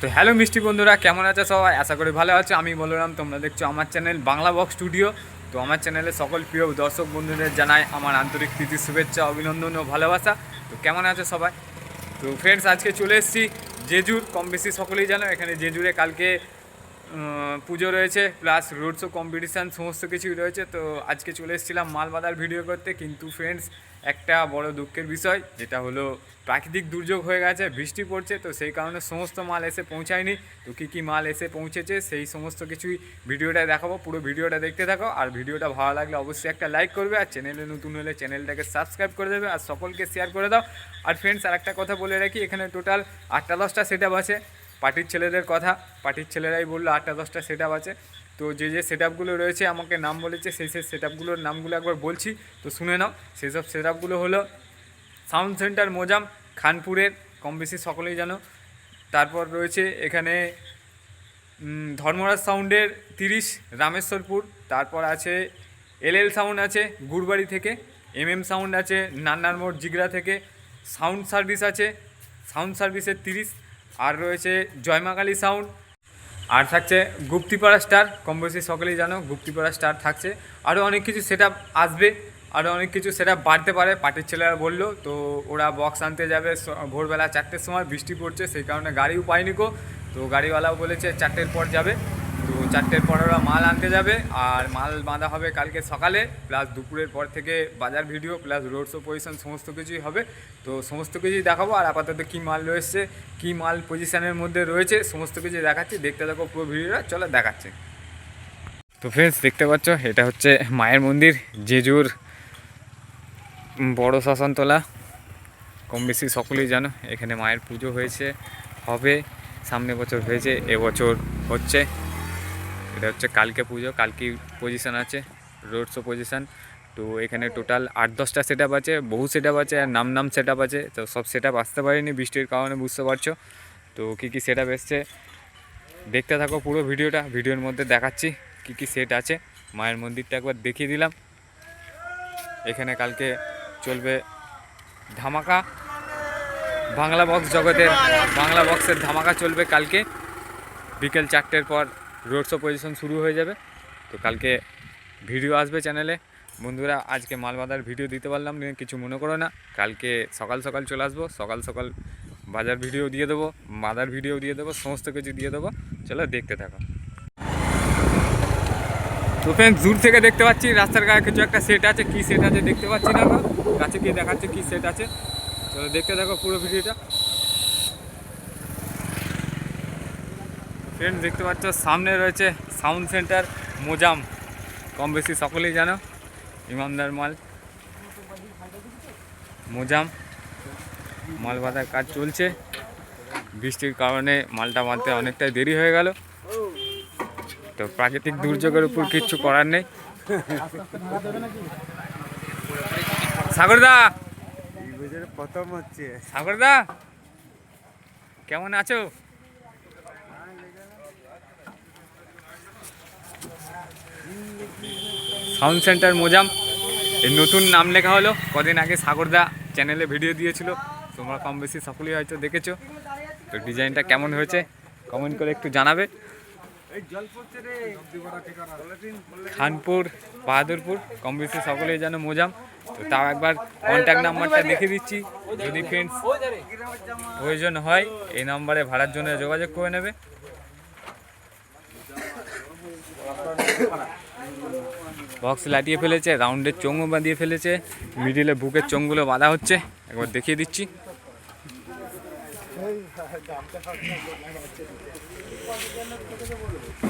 তো হ্যালো মিষ্টি বন্ধুরা, কেমন আছে সবাই? আশা করি ভালো আছে। আমি বলরাম, তোমরা দেখছ আমার চ্যানেল বাংলা বক্স স্টুডিও। তো আমার চ্যানেলে সকল প্রিয় দর্শক বন্ধুদের জানাই আমার আন্তরিক প্রীতি, শুভেচ্ছা, অভিনন্দন ও ভালোবাসা। তো কেমন আছে সবাই? তো ফ্রেন্ডস আজকে চলে এসেছি জেজুর। কম বেশি সকলেই জানো, এখানে জেজুরে কালকে পুজো রয়েছে প্লাস রোড শো কম্পিটিশান সমস্ত কিছুই রয়েছে। তো আজকে চলে এসেছিলাম মাল বাদার ভিডিও করতে। কিন্তু ফ্রেন্ডস একটা বড় দুঃখের বিষয়, যেটা হলো প্রাকৃতিক দুর্যোগ হয়ে গেছে, বৃষ্টি পড়ছে, তো সেই কারণে সমস্ত মাল এসে পৌঁছায়নি। তো কী কী মাল এসে পৌঁছেছে, সেই সমস্ত কিছুই ভিডিওটা দেখাবো, পুরো ভিডিওটা দেখতে থাকো। আর ভিডিওটা ভালো লাগলে অবশ্যই একটা লাইক করবে, আর চ্যানেলে নতুন হলে চ্যানেলটাকে সাবস্ক্রাইব করে দেবে, আর সকলকে শেয়ার করে দাও। আর ফ্রেন্ডস আর একটা কথা বলে রাখি, এখানে টোটাল আটটা দশটা সেট আছে। পার্টির ছেলেদের কথা, পার্টির ছেলেরাই বলল আটটা দশটা সেট আছে। তো যে যে সেট আপগুলো রয়েছে, আমাকে নাম বলেছে, সেই সেই সেট আপগুলোর নামগুলো একবার বলছি। তো শুনে নাও, সেই সব সেট আপগুলো হলো সাউন্ড সেন্টার মোজাম, খানপুরের, কম বেশি সকলেই জানো। তারপর রয়েছে এখানে ধর্মরাজ সাউন্ডের তিরিশ, রামেশ্বরপুর। তারপর আছে এল এল সাউন্ড আছে গুড়বাড়ি থেকে, এম এম সাউন্ড আছে নান্নার মোড় জিগরা থেকে, সাউন্ড সার্ভিস আছে, সাউন্ড সার্ভিসের তিরিশ। আর রয়েছে জয়মাকালী সাউন্ড আর থাকছে গুপ্তিপাড়া স্টার, কম বেশি সকলেই জানো, গুপ্তিপাড়া স্টার থাকছে। আরও অনেক কিছু সেট আসবে আরও অনেক কিছু সেট বাড়তে পারে, পার্টির ছেলেরা বলল, তো ওরা বক্স আনতে যাবে ভোরবেলা চারটের সময়, বৃষ্টি পড়ছে, সেই কারণে গাড়িও পায়নি কো তো গাড়িওয়ালাও বলেছে চারটের পর যাবে। চারটের ওরা মাল আনতে যাবে। আর মাল বাঁধা হবে কালকে সকালে প্লাস দুপুরের পর থেকে বাজার video plus road show position সমস্ত কিছুই হবে। তো সমস্ত কিছুই দেখাবো, আর আপাতত কী মাল রয়েছে, কী মাল পজিশনের মধ্যে রয়েছে, সমস্ত কিছু দেখাচ্ছি। দেখতে থাকো পুরো ভিডিওটা চলো দেখাচ্ছে। তো ফ্রেন্ডস দেখতে পাচ্ছ, এটা হচ্ছে মায়ের মন্দির, জেজুর বড় শাসনতলা। কম বেশি সকলেই জানো, এখানে মায়ের পুজো হয়েছে, হবে, সামনে বছর হয়েছে, এবছর হচ্ছে। এটা হচ্ছে কালকে পুজো, কালকে পজিশান আছে রোড শো পজিশান তো এখানে টোটাল আট দশটা সেট আছে, বহু সেট আছে আর নাম নাম সেট আছে। তো সব সেট আসতে পারিনি, বৃষ্টির কারণে বুঝতে পারছ। তো কী কী সেট এসছে, দেখতে থাকো পুরো ভিডিওটা। ভিডিওর মধ্যে দেখাচ্ছি কী কী সেট আছে। মায়ের মন্দিরটা একবার দেখিয়ে দিলাম। এখানে কালকে চলবে ধামাকা। বাংলা বক্স জগতের, বাংলা বক্সের ধামাকা চলবে কালকে। বিকেল চারটের পর রোড শো পজিশন শুরু হয়ে যাবে। তো কালকে ভিডিও আসবে চ্যানেলে বন্ধুরা, আজকে মাল বাঁধার ভিডিও দিতে পারলাম কিছু মনে করো না। কালকে সকাল সকাল চলে আসব, সকাল সকাল বাজার ভিডিও দিয়ে দেবো বাঁধার ভিডিও দিয়ে দেবো, সমস্ত কিছু দিয়ে দেবো। চলো দেখতে থাকো। তো ফ্রেন্ড দূর থেকে দেখতে পাচ্ছি, রাস্তার গায়ে কিছু একটা সেট আছে। কি সেট আছে দেখতে পাচ্ছি না কাছে গিয়ে দেখাচ্ছে কি সেট আছে। চলো দেখতে থাকো পুরো ভিডিওটা ফ্রেন্ড দেখতে পাচ্ছ সামনে রয়েছে সাউন্ড সেন্টার মোজাম। কম বেশি সকলেই জানো ইমামদার মাল। মোজাম মাল বাঁধার কাজ চলছে। বৃষ্টির কারণে মালটা বাঁধতে অনেকটাই দেরি হয়ে গেল। তো প্রাকৃতিক দুর্যোগের উপর কিচ্ছু করার নেই। সাগরদা! প্রথম হচ্ছে। সাগরদা! কেমন আছো? সাউন্ড সেন্টার মোজাম। এর নতুন নাম লেখা হলো। কদিন আগে সাগরদা চ্যানেলে ভিডিও দিয়েছিল। তোমরা কম বেশি সকলেই হয়তো দেখেছ। তো ডিজাইনটা কেমন হয়েছে কমেন্ট করে একটু জানাবে। খানপুর, বাহাদুরপুর, কম বেশি সকলেই যেন মোজাম। তো তাও একবার কন্ট্যাক্ট নাম্বারটা লিখে দিচ্ছি। যদি ফ্রেন্ডস প্রয়োজন হয়, এই নাম্বারে ভাড়ার জন্য যোগাযোগ করে নেবে। বক্স লাটিয়ে ফেলেছে রাউন্ডের চোঙও বাঁধিয়ে ফেলেছে মিডিলে বুকের চোঙগুলো বাঁধা হচ্ছে। একবার দেখিয়ে দিচ্ছি।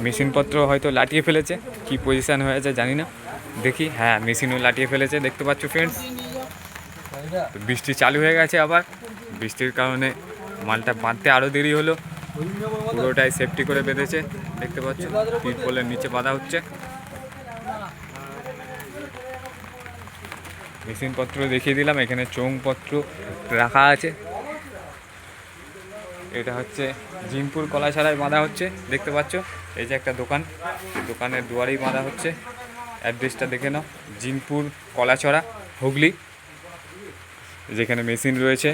মেশিনপত্র হয়তো লাটিয়ে ফেলেছে, কি পজিশান হয়েছে জানি না। দেখি হ্যাঁ মেশিনও লাটিয়ে ফেলেছে, দেখতে পাচ্ছ ফ্রেন্ডস বৃষ্টি চালু হয়ে গেছে আবার। বৃষ্টির কারণে মালটা বাঁধতে আরও দেরি হলো। পুরোটাই সেফটি করে বেঁধেছে। দেখতে পাচ্ছ, তিরপলের নিচে বাঁধা হচ্ছে। মেশিনপত্র দেখিয়ে দিলাম, এখানে চোংপত্র রাখা আছে। এটা হচ্ছে জিমপুর কলা ছাড়াই বাঁধা হচ্ছে, দেখতে পাচ্ছ? এই যে একটা দোকান, দোকানের দুয়ারেই বাঁধা হচ্ছে। অ্যাড্রেসটা দেখে নাও, জিমপুর কলাছড়া, হুগলি। যেখানে মেশিন রয়েছে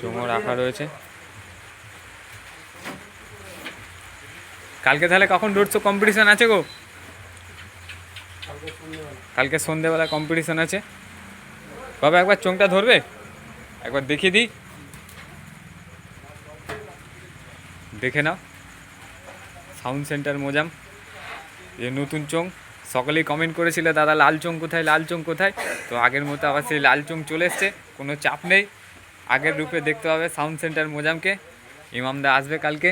চোঙো রাখা রয়েছে। কালকে তাহলে কখন দৌড়ছো কম্পিটিশান আছে গো? কালকে সন্ধেবেলা কম্পিটিশন আছে। বাবা, একবার চোংটা ধরবে? একবার দেখিয়ে দিই। দেখে নাও। Sound centre Mojam. এ নতুন চোং সকলেই কমেন্ট করেছিল, দাদা, লাল চোং কোথায়? লাল চোং কোথায়? তো আগের মতো আবার সেই লাল চোং চলে এসছে। কোনো চাপ নেই। আগের রূপে দেখতে হবে সাউন্ড সেন্টার মোজামকে। ইমামদা আসবে কালকে।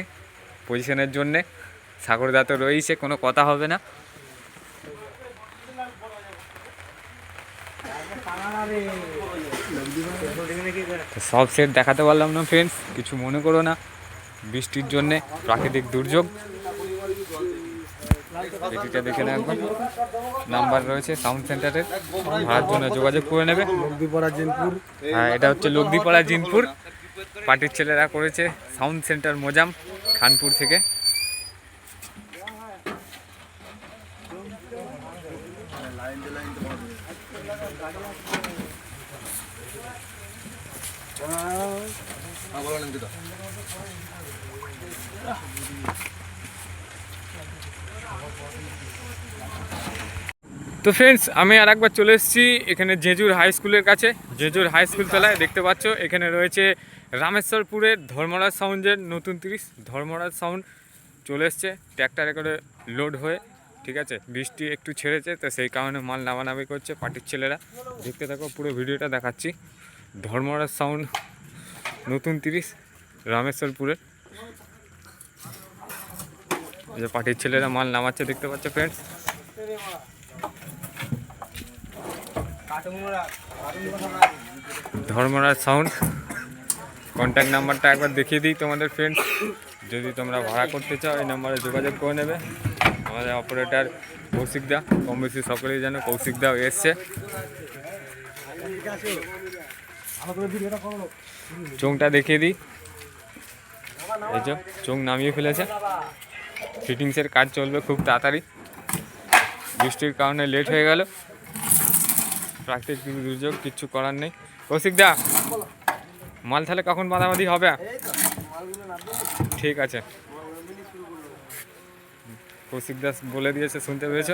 পজিশনের জন্যে। সাগরদা তো রয়েছে কোনো কথা হবে না তো সব সেট দেখাতে পারলাম না ফ্রেন্ডস কিছু মনে করো না। বৃষ্টির জন্যে প্রাকৃতিক দুর্যোগ। এটিটা দেখে না একবার। নাম্বার রয়েছে সাউন্ড সেন্টারের ভাড়ার জন্য যোগাযোগ করে নেবে। নদীপাড়া জিনপুর। হ্যাঁ এটা হচ্ছে লোকদিপাড়া জিনপুর। পার্টির ছেলেরা করেছে সাউন্ড সেন্টার মোজাম খানপুর থেকে। তো ফ্রেন্ডস আমি আর একবার চলে এসেছি এখানে জেজুর হাই স্কুলের কাছে। জেজুর হাই স্কুল তলায় দেখতে পাচ্ছ, এখানে রয়েছে রামেশ্বরপুরের ধর্মরাজ সাউন্ডের নতুন তিরিশ। ধর্মরাজ সাউন্ড চলে এসছে ট্র্যাক্টরে করে লোড হয়ে। ঠিক আছে? বৃষ্টি একটু ছেড়েছে, তো সেই কারণে মাল নামানামি করছে পার্টির ছেলেরা। দেখতে থাকো, পুরো ভিডিওটা দেখাচ্ছি। ধর্মরাজ সাউন্ড নতুন তিরিশ, রামেশ্বরপুরের। যে পার্টির ছেলেরা মাল নামাচ্ছে, দেখতে পাচ্ছ ফ্রেন্ডস ধর্মরাজ সাউন্ড কন্ট্যাক্ট নাম্বারটা একবার দেখিয়ে দিই তোমাদের ফ্রেন্ডস যদি তোমরা ভাড়া করতে চাও, এই নাম্বারে যোগাযোগ করে নেবে। আমাদের অপারেটর কৌশিকদা কম বেশি সকলেই জানো কৌশিকদাও এসছে। চোংটা দেখিয়ে দিই। এই যে চোং নামিয়ে ফেলেছে। ফিটিংসের কাজ চলবে খুব তাড়াতাড়ি। বৃষ্টির কারণে লেট হয়ে গেল। প্রাকৃতিক দুর্যোগ, কিচ্ছু করার নেই। কৌশিক দা, মাল তাহলে কখন বাঁধাবাঁধি হবে? ঠিক আছে। কৌশিক দাস বলে দিয়েছে, শুনতে পেয়েছ?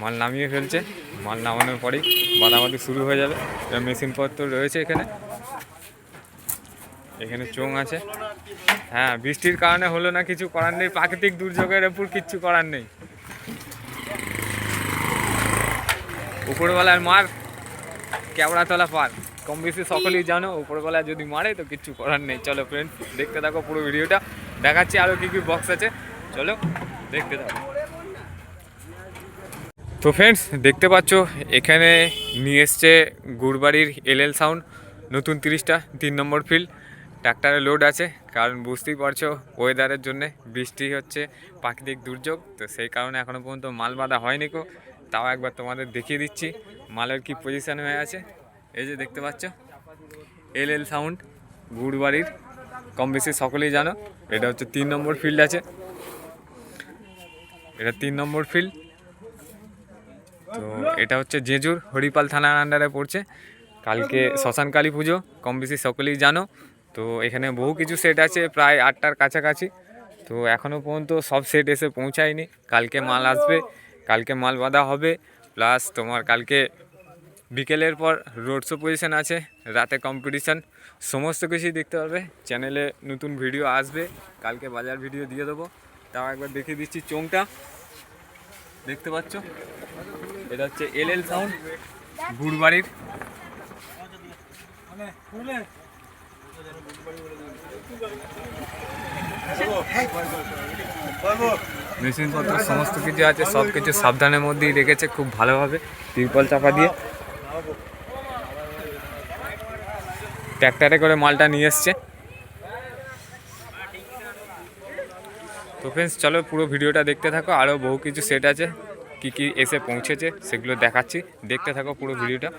মাল নামিয়ে ফেলছে। মাল নামানোর পরেই বাঁধাবাঁধি শুরু হয়ে যাবে। মেশিনপত্র রয়েছে এখানে। এখানে চোং আছে। হ্যাঁ বৃষ্টির কারণে হলো না, কিছু করার নেই। প্রাকৃতিক দুর্যোগের উপর কিচ্ছু করার নেই। উপরবেলার মার কেওড়াতলা পার। কম বেশি সকলেই জানো উপরবেলা যদি মারে তো কিচ্ছু করার নেই। চলো ফ্রেন্ড দেখতে থাকো পুরো ভিডিওটা। দেখাচ্ছি আরও কী কী বক্স আছে। চলো। দেখতে তো ফ্রেন্ডস দেখতে পাচ্ছ, এখানে নিয়ে এসছে গুড়বাড়ির এল এল সাউন্ড নতুন তিরিশটা, তিন নম্বর ফিল্ড ট্রাক্টারে লোড আছে, কারণ বুঝতেই পারছ ওয়েদারের জন্যে বৃষ্টি হচ্ছে, প্রাকৃতিক দুর্যোগ, তো সেই কারণে এখনও পর্যন্ত মাল বাঁধা হয়নি কো তাও একবার তোমাদের দেখিয়ে দিচ্ছি, মালের কি পজিশান হয়ে আছে। এই যে দেখতে পাচ্ছ, এল এল সাউন্ড গুড়বাড়ির কম বেশি সকলেই জানো, এটা হচ্ছে তিন নম্বর ফিল্ড আছে। এটা তিন নম্বর ফিল্ড তো এটা হচ্ছে জেজুর, হরিপাল থানার আন্ডারে পড়ছে। কালকে শ্মশান কালী পুজো, কম বেশি সকলেই জানো। তো এখানে বহু কিছু সেট আছে, প্রায় আটটার কাছাকাছি। তো এখনও পর্যন্ত সব সেট এসে পৌঁছায়নি। কালকে মাল আসবে, কালকে মাল বাঁধা হবে। প্লাস তোমার কালকে বিকেলের পর রোড শো পজিশন আছে, রাতে কম্পিটিশান সমস্ত কিছুই দেখতে পারবে। চ্যানেলে নতুন ভিডিও আসবে। কালকে বাজার ভিডিও দিয়ে দেবো। তাও একবার দেখিয়ে দিচ্ছি চোংটা দেখতে পাচ্ছ? এটা হচ্ছে এল এল সাউন্ড গুড়বাড়ির। মেশিনপত্র, সমস্ত কিছু আছে, সব কিছু সাবধানের মধ্যেই রেখেছে খুব ভালোভাবে, তিরপল চাপা দিয়ে। ট্র্যাক্টারে করে মালটা নিয়ে এসছে। তো ফ্রেন্ডস চলো পুরো ভিডিওটা দেখতে থাকো। আরও বহু কিছু সেট আছে। কি কি এসে পৌঁছেছে, সেগুলো দেখাচ্ছি। দেখতে থাকো পুরো ভিডিওটা।